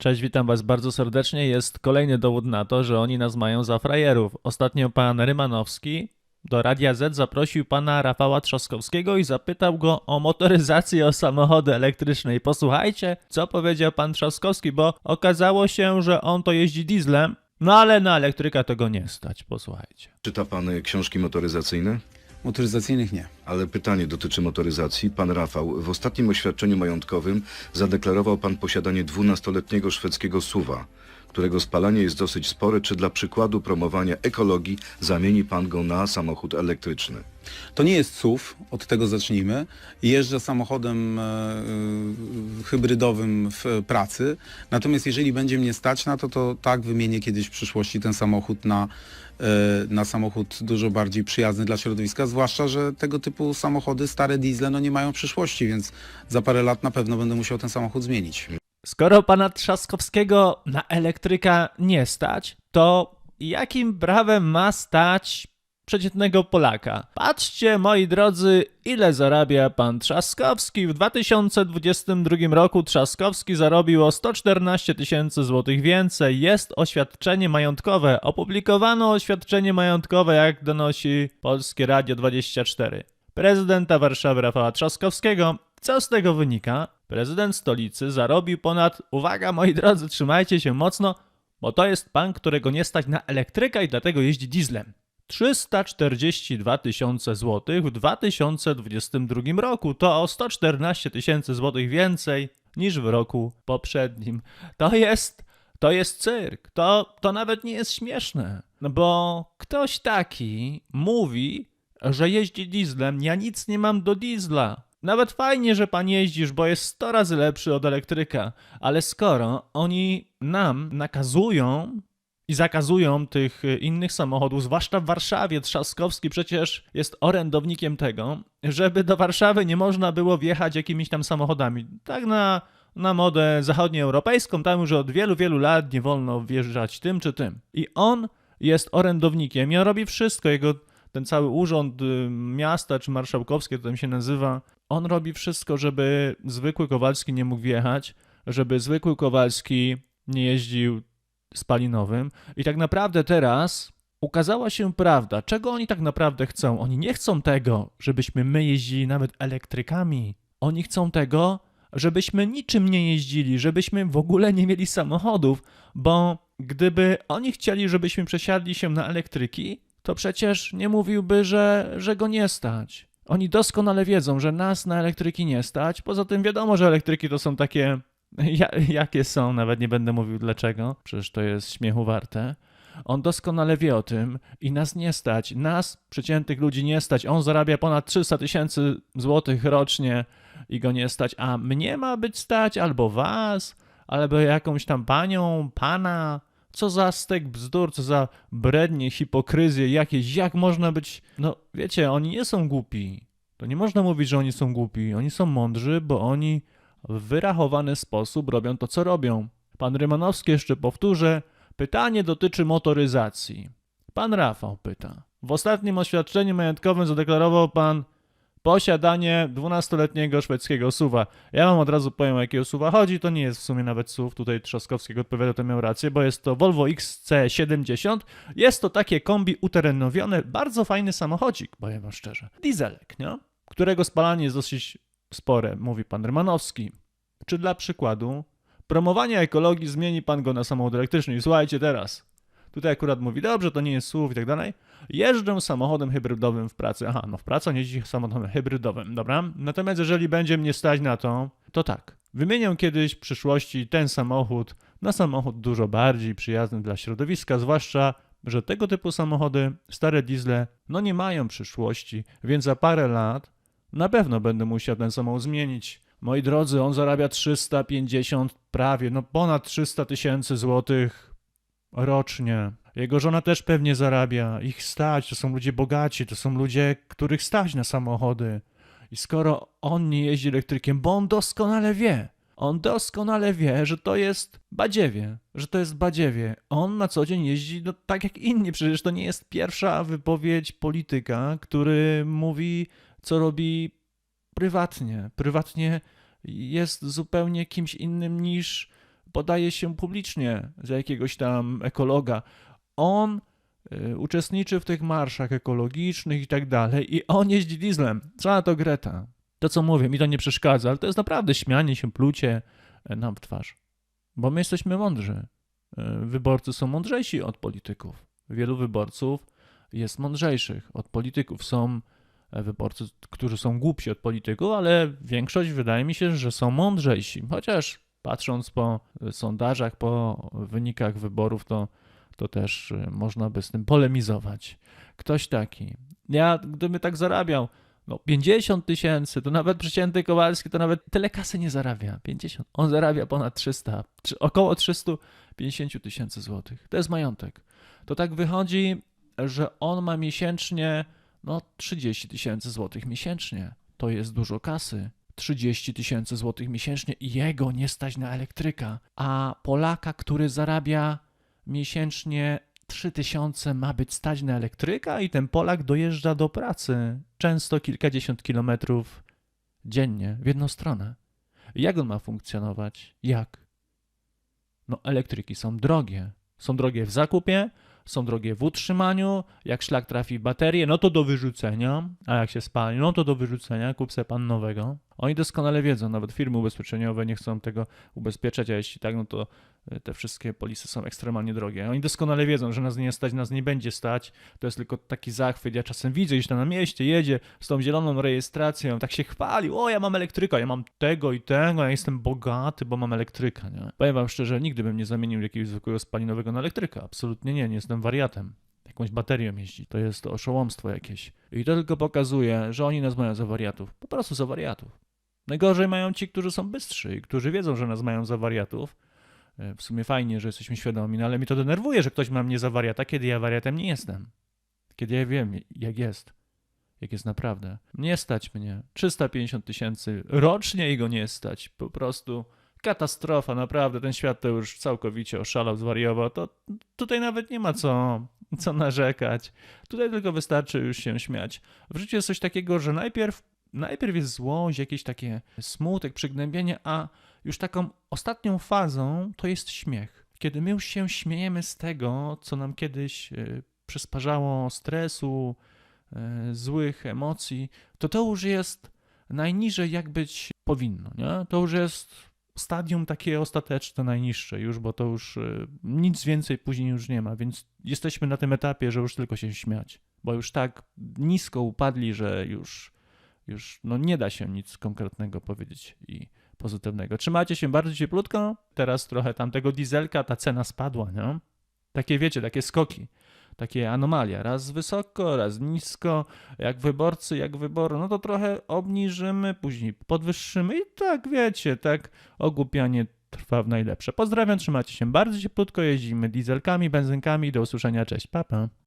Cześć, witam was bardzo serdecznie. Jest kolejny dowód na to, że oni nas mają za frajerów. Ostatnio pan Rymanowski do Radia Z zaprosił pana Rafała Trzaskowskiego i zapytał go o motoryzację, o samochody elektryczne. I posłuchajcie, co powiedział pan Trzaskowski, bo okazało się, że on to jeździ dieslem, no ale na elektryka to go nie stać. Posłuchajcie. Czyta pan książki motoryzacyjne? Motoryzacyjnych nie. Ale pytanie dotyczy motoryzacji. Pan Rafał, w ostatnim oświadczeniu majątkowym zadeklarował pan posiadanie 12-letniego szwedzkiego suwa, którego spalanie jest dosyć spore. Czy dla przykładu promowania ekologii zamieni pan go na samochód elektryczny? To nie jest SUV, od tego zacznijmy. Jeżdżę samochodem e, e, hybrydowym w pracy. Natomiast jeżeli będzie mnie stać na to, to tak wymienię kiedyś w przyszłości ten samochód na, e, na samochód dużo bardziej przyjazny dla środowiska, zwłaszcza, że tego typu samochody, stare diesle, no nie mają przyszłości, więc za parę lat na pewno będę musiał ten samochód zmienić. Skoro pana Trzaskowskiego na elektryka nie stać, to jakim prawem ma stać przeciętnego Polaka? Patrzcie, moi drodzy, ile zarabia pan Trzaskowski. W 2022 roku Trzaskowski zarobił o 114 tysięcy złotych więcej. Jest oświadczenie majątkowe. Opublikowano oświadczenie majątkowe, jak donosi Polskie Radio 24. Prezydenta Warszawy Rafała Trzaskowskiego. Co z tego wynika? Prezydent stolicy zarobił ponad, uwaga moi drodzy, trzymajcie się mocno, bo to jest pan, którego nie stać na elektryka i dlatego jeździ dieslem. 342 tysiące złotych w 2022 roku. To o 114 tysięcy złotych więcej niż w roku poprzednim. To jest, to jest cyrk. To, to nawet nie jest śmieszne. No bo ktoś taki mówi, że jeździ dieslem. Ja nic nie mam do diesla. Nawet fajnie, że pan jeździsz, bo jest 100 razy lepszy od elektryka. Ale skoro oni nam nakazują i zakazują tych y, innych samochodów, zwłaszcza w Warszawie, Trzaskowski przecież jest orędownikiem tego, żeby do Warszawy nie można było wjechać jakimiś tam samochodami. Tak na, na modę zachodnioeuropejską, tam już od wielu, wielu lat nie wolno wjeżdżać tym czy tym. I on jest orędownikiem i on robi wszystko, jego ten cały urząd y, miasta czy marszałkowskie, to tam się nazywa, on robi wszystko, żeby zwykły Kowalski nie mógł wjechać, żeby zwykły Kowalski nie jeździł spalinowym. I tak naprawdę teraz ukazała się prawda, czego oni tak naprawdę chcą. Oni nie chcą tego, żebyśmy my jeździli nawet elektrykami. Oni chcą tego, żebyśmy niczym nie jeździli, żebyśmy w ogóle nie mieli samochodów, bo gdyby oni chcieli, żebyśmy przesiadli się na elektryki, to przecież nie mówiłby, że, że go nie stać. Oni doskonale wiedzą, że nas na elektryki nie stać. Poza tym wiadomo, że elektryki to są takie, ja, jakie są, nawet nie będę mówił dlaczego, przecież to jest śmiechu warte. On doskonale wie o tym i nas nie stać. Nas, przeciętnych ludzi, nie stać. On zarabia ponad 300 tysięcy złotych rocznie i go nie stać, a mnie ma być stać, albo was, albo jakąś tam panią, pana. Co za stek bzdur, co za brednie, hipokryzję jakieś. Jak można być. No, wiecie, oni nie są głupi. To nie można mówić, że oni są głupi. Oni są mądrzy, bo oni w wyrachowany sposób robią to, co robią. Pan Rymanowski jeszcze powtórzę. Pytanie dotyczy motoryzacji. Pan Rafał pyta. W ostatnim oświadczeniu majątkowym zadeklarował pan posiadanie 12-letniego szwedzkiego suwa. Ja wam od razu powiem, o jakiego suwa chodzi. To nie jest w sumie nawet SUV. Tutaj Trzaskowskiego odpowiada, to miał rację, bo jest to Volvo XC70. Jest to takie kombi uterenowione, bardzo fajny samochodzik, powiem wam szczerze. Dieselek, nie? Którego spalanie jest dosyć spore, mówi pan Rymanowski. Czy dla przykładu, promowania ekologii zmieni pan go na samochód elektryczny. I słuchajcie teraz. Tutaj akurat mówi, dobrze, to nie jest SUV i tak dalej. Jeżdżę samochodem hybrydowym w pracy. Aha, no w pracy on jeździ samochodem hybrydowym, dobra? Natomiast jeżeli będzie mnie stać na to, to tak. Wymienię kiedyś w przyszłości ten samochód na samochód dużo bardziej przyjazny dla środowiska, zwłaszcza, że tego typu samochody, stare diesle, no nie mają przyszłości, więc za parę lat na pewno będę musiał ten samochód zmienić. Moi drodzy, on zarabia 350 prawie, no ponad 300 tysięcy złotych rocznie. Jego żona też pewnie zarabia. Ich stać, to są ludzie bogaci, to są ludzie, których stać na samochody. I skoro on nie jeździ elektrykiem, bo on doskonale wie, on doskonale wie, że to jest badziewie, że to jest badziewie. On na co dzień jeździ no, tak jak inni. Przecież to nie jest pierwsza wypowiedź polityka, który mówi, co robi prywatnie. Prywatnie jest zupełnie kimś innym niż podaje się publicznie za jakiegoś tam ekologa. On y, uczestniczy w tych marszach ekologicznych i tak dalej i on jeździ dieslem. Co na to Greta? To co mówię, mi to nie przeszkadza, ale to jest naprawdę śmianie się, plucie e, nam w twarz. Bo my jesteśmy mądrzy. E, Wyborcy są mądrzejsi od polityków. Wielu wyborców jest mądrzejszych od polityków. Są e, wyborcy, którzy są głupsi od polityków, ale większość wydaje mi się, że są mądrzejsi. Chociaż patrząc po sondażach, po wynikach wyborów, to, to też e, można by z tym polemizować. Ktoś taki. Ja, gdybym tak zarabiał, no 50 tysięcy, to nawet przeciętny Kowalski to nawet tyle kasy nie zarabia. 50. On zarabia ponad 300, czy około 350 tysięcy złotych. To jest majątek. To tak wychodzi, że on ma miesięcznie no 30 tysięcy złotych miesięcznie. To jest dużo kasy. 30 tysięcy złotych miesięcznie i jego nie stać na elektryka. A Polaka, który zarabia miesięcznie 3 tysiące ma być stać na elektryka i ten Polak dojeżdża do pracy często kilkadziesiąt kilometrów dziennie w jedną stronę. Jak on ma funkcjonować? Jak? No elektryki są drogie. Są drogie w zakupie, są drogie w utrzymaniu, jak szlak trafi w baterię, no to do wyrzucenia, a jak się spali, no to do wyrzucenia, kup se pan nowego. Oni doskonale wiedzą, nawet firmy ubezpieczeniowe nie chcą tego ubezpieczać, a jeśli tak, no to y, te wszystkie polisy są ekstremalnie drogie. Oni doskonale wiedzą, że nas nie stać, nas nie będzie stać, to jest tylko taki zachwyt. Ja czasem widzę, gdzieś tam na mieście jedzie z tą zieloną rejestracją, tak się chwali, o ja mam elektryka, ja mam tego i tego, ja jestem bogaty, bo mam elektryka, nie? Powiem wam szczerze, nigdy bym nie zamienił jakiegoś zwykłego spalinowego na elektryka, absolutnie nie, nie jestem wariatem. Jakąś baterią jeździ, to jest oszołomstwo jakieś. I to tylko pokazuje, że oni nas mają za wariatów, po prostu za wariatów. Najgorzej mają ci, którzy są bystrzy i którzy wiedzą, że nas mają za wariatów. E, W sumie fajnie, że jesteśmy świadomi, no ale mi to denerwuje, że ktoś ma mnie za wariata, kiedy ja wariatem nie jestem. Kiedy ja wiem, jak jest. Jak jest naprawdę. Nie stać mnie. 350 tysięcy rocznie i go nie stać. Po prostu katastrofa, naprawdę. Ten świat to już całkowicie oszalał, zwariował. To tutaj nawet nie ma co, co narzekać. Tutaj tylko wystarczy już się śmiać. W życiu jest coś takiego, że najpierw najpierw jest złość, jakieś takie smutek, przygnębienie, a już taką ostatnią fazą to jest śmiech. Kiedy my już się śmiejemy z tego, co nam kiedyś e, przysparzało stresu, e, złych emocji, to to już jest najniżej jak być powinno, nie? To już jest stadium takie ostateczne, najniższe już, bo to już e, nic więcej później już nie ma, więc jesteśmy na tym etapie, że już tylko się śmiać, bo już tak nisko upadli, że już już no nie da się nic konkretnego powiedzieć i pozytywnego. Trzymajcie się bardzo cieplutko. Teraz trochę tamtego dieselka, ta cena spadła, nie? Takie wiecie, takie skoki, takie anomalia. Raz wysoko, raz nisko. Jak wyborcy, jak wybory, no to trochę obniżymy, później podwyższymy i tak wiecie, tak ogłupianie trwa w najlepsze. Pozdrawiam, trzymajcie się bardzo cieplutko, jeździmy dieselkami, benzynkami. Do usłyszenia, cześć, papa.